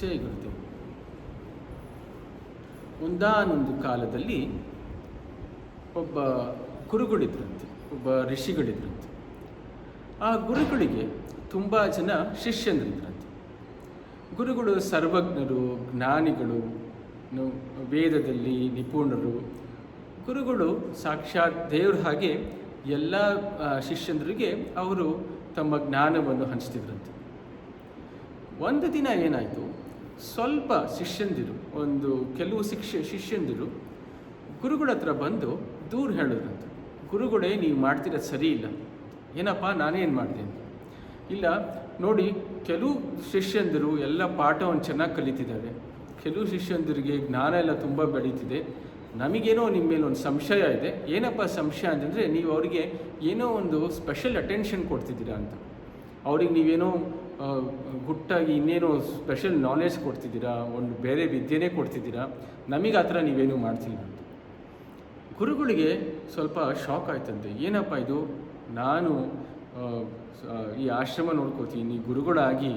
ಜಯ ಗುರುದೇವ್ ಒಂದಾನೊಂದು ಕಾಲದಲ್ಲಿ ಒಬ್ಬ ಗುರುಗಳಿದ್ರಂತೆ, ಒಬ್ಬ ಋಷಿಗಳಿದ್ರಂತೆ. ಆ ಗುರುಗಳಿಗೆ ತುಂಬ ಜನ ಶಿಷ್ಯಂದ್ರಿದ್ರಂತೆ. ಗುರುಗಳು ಸರ್ವಜ್ಞರು, ಜ್ಞಾನಿಗಳು ವೇದದಲ್ಲಿ ನಿಪುಣರು. ಗುರುಗಳು ಸಾಕ್ಷಾತ್ ದೇವ್ರ ಹಾಗೆ ಎಲ್ಲ ಶಿಷ್ಯಂದ್ರಿಗೆ ಅವರು ತಮ್ಮ ಜ್ಞಾನವನ್ನು ಹಂಚ್ತಿದ್ರಂತೆ. ಒಂದು ದಿನ ಏನಾಯಿತು ಸ್ವಲ್ಪ ಶಿಷ್ಯಂದಿರು, ಒಂದು ಕೆಲವು ಶಿಕ್ಷ, ಶಿಷ್ಯಂದಿರು ಗುರುಗಳ ಹತ್ರ ಬಂದು ದೂರ ಹೇಳಿದ್ರಂತೆ ಗುರುಗಳೇ, ನೀವು ಮಾಡ್ತಿರೋದು ಸರಿ ಇಲ್ಲ. ಏನಪ್ಪ, ನಾನೇನು ಮಾಡಿದೆ? ಇಲ್ಲ, ನೋಡಿ, ಕೆಲವು ಶಿಷ್ಯಂದಿರು ಎಲ್ಲ ಪಾಠವನ್ನು ಚೆನ್ನಾಗಿ ಕಲಿತಿದ್ದಾರೆ. ಕೆಲವು ಶಿಷ್ಯಂದಿರಿಗೆ ಜ್ಞಾನ ಎಲ್ಲ ತುಂಬ ಬೆಳೀತಿದೆ. ನಮಗೇನೋ ನಿಮ್ಮ ಮೇಲೆ ಒಂದು ಸಂಶಯ ಇದೆ. ಏನಪ್ಪ ಸಂಶಯ ಅಂತಂದರೆ, ನೀವು ಅವರಿಗೆ ಏನೋ ಒಂದು ಸ್ಪೆಷಲ್ ಅಟೆನ್ಷನ್ ಕೊಡ್ತಿದ್ದೀರಾ ಅಂತ. ಅವ್ರಿಗೆ ನೀವೇನೋ ಗುಟ್ಟಾಗಿ ಇನ್ನೇನೋ ಸ್ಪೆಷಲ್ ನಾಲೆಜ್ ಕೊಡ್ತಿದ್ದೀರಾ? ಒಂದು ಬೇರೆ ವಿದ್ಯೆನೇ ಕೊಡ್ತಿದ್ದೀರಾ? ನಮಗೆ ಆ ಥರ ನೀವೇನು ಮಾಡ್ತಿಲ್ಲ ಅಂತ. ಗುರುಗಳಿಗೆ ಸ್ವಲ್ಪ ಶಾಕ್ ಆಯ್ತಂತೆ. ಏನಪ್ಪ ಇದು? ನಾನು ಈ ಆಶ್ರಮ ನೋಡ್ಕೋತೀನಿ ಗುರುಗಳಾಗಿ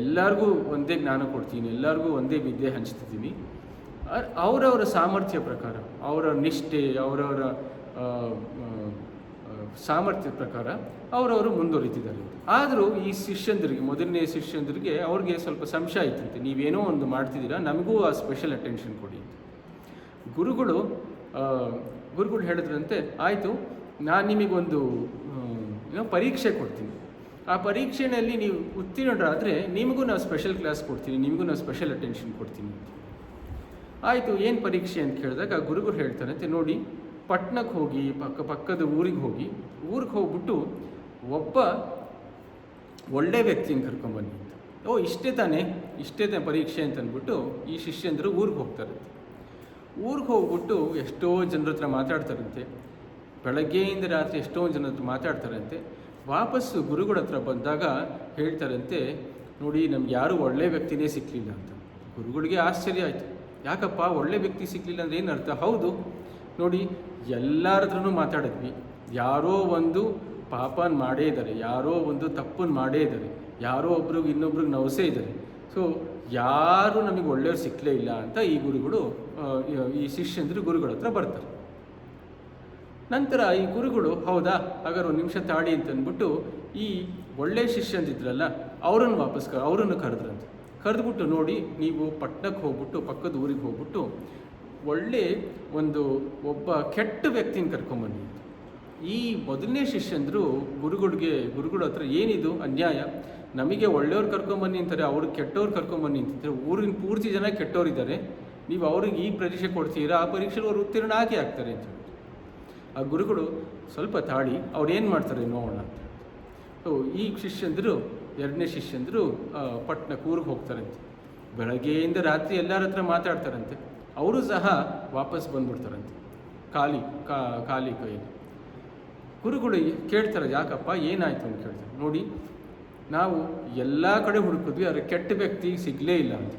ಎಲ್ಲರಿಗೂ ಒಂದೇ ಜ್ಞಾನ ಕೊಡ್ತೀನಿ. ಎಲ್ಲರಿಗೂ ಒಂದೇ ವಿದ್ಯೆ ಹಂಚ್ತಿದ್ದೀನಿ. ಅವರವರ ಸಾಮರ್ಥ್ಯ ಪ್ರಕಾರ, ಅವರ ನಿಷ್ಠೆ, ಅವರವರ ಸಾಮರ್ಥ್ಯದ ಪ್ರಕಾರ ಅವರವರು ಮುಂದುವರಿತಿದ್ದಾರೆ ಆದರೂ ಈ ಶಿಷ್ಯಂದರಿಗೆ, ಮೊದಲನೇ ಶಿಷ್ಯಂದರಿಗೆ ಅವ್ರಿಗೆ ಸ್ವಲ್ಪ ಸಂಶಯ ಆಯ್ತಂತೆ ನೀವೇನೋ ಒಂದು ಮಾಡ್ತಿದ್ದೀರಾ, ನಮಗೂ ಆ ಸ್ಪೆಷಲ್ ಅಟೆನ್ಷನ್ ಕೊಡಿ ಅಂತ. ಗುರುಗಳು ಗುರುಗಳು ಹೇಳಿದ್ರಂತೆ, ಆಯಿತು, ನಾನು ನಿಮಗೊಂದು ಏನೋ ಪರೀಕ್ಷೆ ಕೊಡ್ತೀನಿ. ಆ ಪರೀಕ್ಷೆಯಲ್ಲಿ ನೀವು ಉತ್ತೀರ್ಣರಾದರೆ ನಿಮಗೂ ನಾವು ಸ್ಪೆಷಲ್ ಕ್ಲಾಸ್ ಕೊಡ್ತೀನಿ, ನಿಮಗೂ ನಾವು ಸ್ಪೆಷಲ್ ಅಟೆನ್ಷನ್ ಕೊಡ್ತೀನಿ ಆಯಿತು, ಏನು ಪರೀಕ್ಷೆ? ಅಂತ ಕೇಳಿದಾಗ ಗುರುಗಳು ಹೇಳ್ತಾರಂತೆ, ನೋಡಿ ಪಟ್ನಕ್ಕೆ ಹೋಗಿ, ಪಕ್ಕ ಪಕ್ಕದ ಊರಿಗೆ ಹೋಗಿ, ಊರಿಗೆ ಹೋಗ್ಬಿಟ್ಟು ಒಬ್ಬ ಒಳ್ಳೆ ವ್ಯಕ್ತಿಯನ್ನು ಕರ್ಕೊಂಡ್ಬನ್ನಿ ಓ, ಇಷ್ಟೇ ತಾನೇ, ಇಷ್ಟೇ ತಾನೆ ಪರೀಕ್ಷೆ ಅಂತ ಅಂದ್ಬಿಟ್ಟು ಈ ಶಿಷ್ಯಂದರು ಊರಿಗೆ ಹೋಗ್ತಾರಂತೆ ಊರಿಗೆ ಹೋಗ್ಬಿಟ್ಟು ಎಷ್ಟೋ ಜನರ ಹತ್ರ ಮಾತಾಡ್ತಾರಂತೆ. ಬೆಳಗ್ಗೆಯಿಂದ ರಾತ್ರಿ ಎಷ್ಟೋ ಜನರ ಹತ್ರ ಮಾತಾಡ್ತಾರಂತೆ. ವಾಪಸ್ಸು ಗುರುಗಳ ಹತ್ರ ಬಂದಾಗ ಹೇಳ್ತಾರಂತೆ, ನೋಡಿ, ನಮ್ಗೆ ಯಾರು ಒಳ್ಳೆ ವ್ಯಕ್ತಿನೇ ಸಿಕ್ಕಲಿಲ್ಲ ಅಂತ. ಗುರುಗಳಿಗೆ ಆಶ್ಚರ್ಯ ಆಯಿತು. ಯಾಕಪ್ಪ, ಒಳ್ಳೆ ವ್ಯಕ್ತಿ ಸಿಕ್ಕಲಿಲ್ಲ ಅಂದ್ರೆ ಏನು ಅರ್ಥ? ಹೌದು. ನೋಡಿ ಎಲ್ಲರ ಮಾತಾಡಿದ್ವಿ. ಯಾರೋ ಒಂದು ಪಾಪನ ಮಾಡೇ ಇದ್ದಾರೆ, ಯಾರೋ ಒಂದು ತಪ್ಪನ್ನು ಮಾಡೇ ಇದ್ದಾರೆ, ಯಾರೋ ಒಬ್ರಿಗೆ ಇನ್ನೊಬ್ರಿಗೆ ನವಸೇ ಇದ್ದಾರೆ. ಸೊ ಯಾರು ನಮಗೆ ಒಳ್ಳೆಯವ್ರು ಸಿಕ್ಕಲೇ ಇಲ್ಲ ಅಂತ ಈ ಗುರುಗಳು ಈ- ಶಿಷ್ಯಂದರು ಗುರುಗಳ ಹತ್ರ ಬರ್ತಾರೆ. ನಂತರ ಈ ಗುರುಗಳು, ಹೌದಾ, ಹಾಗಾದ್ರೆ ಒಂದು ನಿಮಿಷ ತಾಳಿ ಅಂತ ಅಂದ್ಬಿಟ್ಟು ಈ ಒಳ್ಳೆ ಶಿಷ್ಯಂದಿದ್ರಲ್ಲ, ಅವರನ್ನು ವಾಪಸ್ ಕ, ಅವರನ್ನು ಕರೆದ್ರಂತೆ. ಕರೆದ್ಬಿಟ್ಟು ನೋಡಿ, ನೀವು ಪಟ್ಟಣಕ್ಕೆ ಹೋಗ್ಬಿಟ್ಟು, ಪಕ್ಕದ ಊರಿಗೆ ಹೋಗ್ಬಿಟ್ಟು ಒಳ್ಳೆ ಒಂದು ಒಬ್ಬ ಕೆಟ್ಟ ವ್ಯಕ್ತಿನ ಕರ್ಕೊಂಬನ್ನಿ ಅಂತ. ಈ ಮೊದಲನೇ ಶಿಷ್ಯಂದರು ಗುರುಗಳಿಗೆ, ಗುರುಗಳ ಹತ್ರ ಏನಿದು? ಅನ್ಯಾಯ. ನಮಗೆ ಒಳ್ಳೆಯವ್ರು ಕರ್ಕೊಂಬನ್ನಿ ಅಂತಾರೆ ಅವ್ರಿಗೆ ಕೆಟ್ಟವ್ರು ಕರ್ಕೊಂಬನ್ನಿ ಅಂತಂದರೆ. ಊರಿನ ಪೂರ್ತಿ ಜನ ಕೆಟ್ಟವರಿದ್ದಾರೆ. ನೀವು ಅವ್ರಿಗೆ ಈ ಪರೀಕ್ಷೆ ಕೊಡ್ತೀರಾ? ಆ ಪರೀಕ್ಷೆಗೆ ಅವ್ರು ಉತ್ತೀರ್ಣ ಆಗಿ ಆಗ್ತಾರೆ ಅಂತ ಆ ಗುರುಗಳು ಸ್ವಲ್ಪ ತಾಳಿ, ಅವ್ರು ಏನು ಮಾಡ್ತಾರೆ ನೋಡೋಣ ಅಂತ ಸೊ ಈ ಶಿಷ್ಯಂದರು, ಎರಡನೇ ಶಿಷ್ಯಂದರು ಪಟ್ನ ಊರಿಗೆ ಹೋಗ್ತಾರಂತೆ. ಬೆಳಗ್ಗೆಯಿಂದ ರಾತ್ರಿ ಎಲ್ಲರ ಹತ್ರ ಮಾತಾಡ್ತಾರಂತೆ. ಅವರು ಸಹ ವಾಪಸ್ ಬಂದ್ಬಿಡ್ತಾರಂತೆ. ಖಾಲಿ, ಕಾ, ಖಾಲಿ ಕೈಯಲ್ಲಿ. ಗುರುಗಳು ಕೇಳ್ತಾರೆ, ಯಾಕಪ್ಪ, ಏನಾಯಿತು? ಅಂತ ಕೇಳ್ತಾರೆ. ನೋಡಿ, ನಾವು ಎಲ್ಲ ಕಡೆ ಹುಡುಕಿದ್ವಿ, ಆದರೆ ಕೆಟ್ಟ ವ್ಯಕ್ತಿ ಸಿಗಲೇ ಇಲ್ಲ ಅಂತ.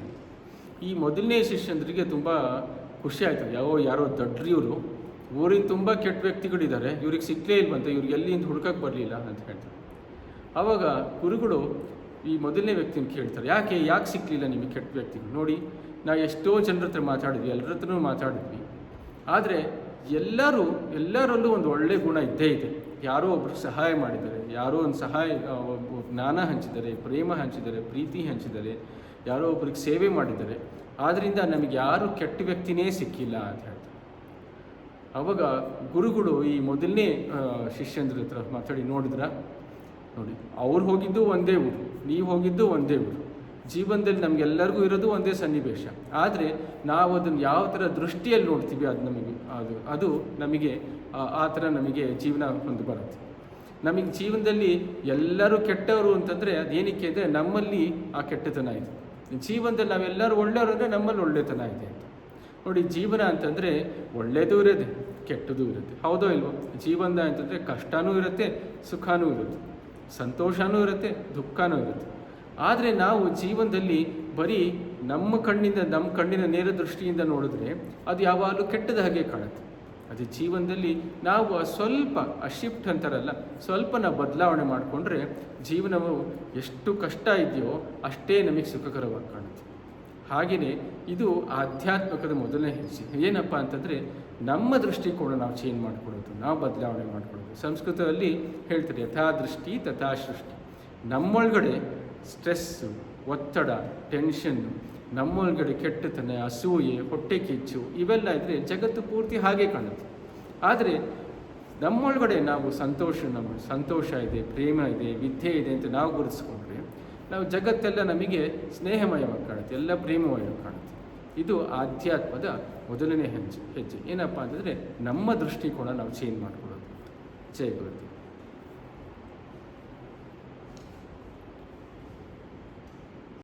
ಈ ಮೊದಲನೇ ಶಿಷ್ಯಂದ್ರಿಗೆ ತುಂಬ ಖುಷಿ ಆಯಿತು. ಯಾವ ಯಾರೋ ದಡ್ರಿಯವರು, ಊರಿನ ತುಂಬ ಕೆಟ್ಟ ವ್ಯಕ್ತಿಗಳಿದ್ದಾರೆ, ಇವ್ರಿಗೆ ಸಿಕ್ಕಲೇ ಇಲ್ವಂತೆ ಇವ್ರಿಗೆ ಎಲ್ಲಿಂದ ಹುಡುಕಕ್ಕೆ ಬರಲಿಲ್ಲ? ಅಂತ ಹೇಳ್ತಾರೆ. ಆವಾಗ ಗುರುಗಳು ಈ ಮೊದಲನೇ ವ್ಯಕ್ತಿನ ಕೇಳ್ತಾರೆ, ಯಾಕೆ ಯಾಕೆ ಸಿಕ್ಕಲಿಲ್ಲ ನಿಮಗೆ ಕೆಟ್ಟ ವ್ಯಕ್ತಿ ನೋಡಿ ನಾವು ಎಷ್ಟೋ ಜನರ ಹತ್ರ ಮಾತಾಡಿದ್ವಿ ಎಲ್ಲರ ಹತ್ರನೂ ಮಾತಾಡಿದ್ವಿ. ಆದರೆ ಎಲ್ಲರೂ, ಎಲ್ಲರಲ್ಲೂ ಒಂದು ಒಳ್ಳೆಯ ಗುಣ ಇದ್ದೇ ಇದೆ. ಯಾರೋ ಒಬ್ಬರು ಸಹಾಯ ಮಾಡಿದ್ದಾರೆ, ಯಾರೋ ಒಂದು ಸಹಾಯ ಜ್ಞಾನ ಹಂಚಿದ್ದಾರೆ, ಪ್ರೇಮ ಹಂಚಿದ್ದಾರೆ, ಪ್ರೀತಿ ಹಂಚಿದ್ದಾರೆ, ಯಾರೋ ಒಬ್ರಿಗೆ ಸೇವೆ ಮಾಡಿದ್ದಾರೆ. ಆದ್ದರಿಂದ ನಮಗೆ ಯಾರು ಕೆಟ್ಟ ವ್ಯಕ್ತಿನೇ ಸಿಕ್ಕಿಲ್ಲ ಅಂತ ಹೇಳ್ತಾರೆ. ಅವಾಗ ಗುರುಗಳು ಈ ಮೊದಲನೇ ಶಿಷ್ಯಂದ್ರ ಹತ್ರ ಮಾತಾಡಿ, ನೋಡಿದ್ರ? ನೋಡಿ, ಅವ್ರು ಹೋಗಿದ್ದು ಒಂದೇ ಊರು, ನೀವು ಹೋಗಿದ್ದು ಒಂದೇ ಊರು. ಜೀವನದಲ್ಲಿ ನಮಗೆಲ್ಲರಿಗೂ ಇರೋದು ಒಂದೇ ಸನ್ನಿವೇಶ. ಆದರೆ ನಾವು ಅದನ್ನು ಯಾವ ಥರ ದೃಷ್ಟಿಯಲ್ಲಿ ನೋಡ್ತೀವಿ ಅದು ನಮಗೆ, ಅದು ಅದು ನಮಗೆ, ಆ- ಥರ ನಮಗೆ ಜೀವನ ಒಂದು ಬರುತ್ತೆ. ನಮಗೆ ಜೀವನದಲ್ಲಿ ಎಲ್ಲರೂ ಕೆಟ್ಟವರು ಅಂತಂದರೆ ಅದೇನಕ್ಕೆ ಅಂದರೆ ನಮ್ಮಲ್ಲಿ ಆ ಕೆಟ್ಟತನ ಇದೆ. ಜೀವನದಲ್ಲಿ ನಾವೆಲ್ಲರೂ ಒಳ್ಳೆಯವರು ಅಂದರೆ ನಮ್ಮಲ್ಲಿ ಒಳ್ಳೆತನ ಇದೆ ನೋಡಿ, ಜೀವನ ಅಂತಂದರೆ ಒಳ್ಳೆಯದೂ ಇರುತ್ತೆ, ಕೆಟ್ಟದೂ ಇರುತ್ತೆ. ಹೌದೋ ಇಲ್ವೋ? ಜೀವನ ಅಂತಂದರೆ ಕಷ್ಟನೂ ಇರುತ್ತೆ, ಸುಖನೂ ಇರುತ್ತೆ. ಸಂತೋಷನೂ ಇರುತ್ತೆ, ದುಃಖನೂ ಇರುತ್ತೆ. ಆದರೆ ನಾವು ಜೀವನದಲ್ಲಿ ಬರೀ ನಮ್ಮ ಕಣ್ಣಿಂದ, ನಮ್ಮ ಕಣ್ಣಿನ ನೇರ ದೃಷ್ಟಿಯಿಂದ ನೋಡಿದ್ರೆ ಅದು ಯಾವಾಗಲೂ ಕೆಟ್ಟದ ಹಾಗೆ ಕಾಣುತ್ತೆ. ಅದು ಜೀವನದಲ್ಲಿ ನಾವು ಸ್ವಲ್ಪ ಆ ಶಿಫ್ಟ್ ಅಂತಾರಲ್ಲ ಸ್ವಲ್ಪ ನಾವು ಬದಲಾವಣೆ ಮಾಡಿಕೊಂಡ್ರೆ ಜೀವನವು ಎಷ್ಟು ಕಷ್ಟ ಇದೆಯೋ ಅಷ್ಟೇ ನಮಗೆ ಸುಖಕರವಾಗಿ ಕಾಣುತ್ತೆ. ಹಾಗೆಯೇ ಇದು ಆಧ್ಯಾತ್ಮಿಕದ ಮೊದಲನೇ ಹೆಜ್ಜೆ. ಏನಪ್ಪ ಅಂತಂದರೆ ನಮ್ಮ ದೃಷ್ಟಿಕೋನ ನಾವು ಚೇಂಜ್ ಮಾಡಿಕೊಡೋದು, ನಾವು ಬದಲಾವಣೆ ಮಾಡಿಕೊಡೋದು. ಸಂಸ್ಕೃತದಲ್ಲಿ ಹೇಳ್ತಾರೆ, ಯಥಾ ದೃಷ್ಟಿ ತಥಾ ಸೃಷ್ಟಿ. ನಮ್ಮೊಳಗಡೆ ಸ್ಟ್ರೆಸ್ಸು ಒತ್ತಡ ಟೆನ್ಷನ್ನು ನಮ್ಮೊಳಗಡೆ ಕೆಟ್ಟತನ, ಅಸೂಯೆ, ಹೊಟ್ಟೆ ಕಿಚ್ಚು ಇವೆಲ್ಲ ಇದ್ದರೆ ಜಗತ್ತು ಪೂರ್ತಿ ಹಾಗೆ ಕಾಣುತ್ತೆ. ಆದರೆ ನಮ್ಮೊಳಗಡೆ ನಾವು ಸಂತೋಷ ನಮ್ಮ ಸಂತೋಷ ಇದೆ, ಪ್ರೇಮ ಇದೆ, ವಿದ್ಯೆ ಇದೆ ಅಂತ ನಾವು ಗುರುತಿಸ್ಕೊಂಡ್ರೆ ನಾವು ಜಗತ್ತೆಲ್ಲ ನಮಗೆ ಸ್ನೇಹಮಯವಾಗಿ ಕಾಣುತ್ತೆ, ಎಲ್ಲ ಪ್ರೇಮಮಯವಾಗಿ ಕಾಣುತ್ತೆ. ಇದು ಆಧ್ಯಾತ್ಮದ ಮೊದಲನೇ ಹೆಜ್ಜೆ ಹೆಜ್ಜೆ. ಏನಪ್ಪ ಅಂತಂದರೆ ನಮ್ಮ ದೃಷ್ಟಿಕೋನ ನಾವು ಚೇಂಜ್ ಮಾಡ್ಕೊಳ್ಳೋದು. ಜಯ ಗುರುದೇವ್.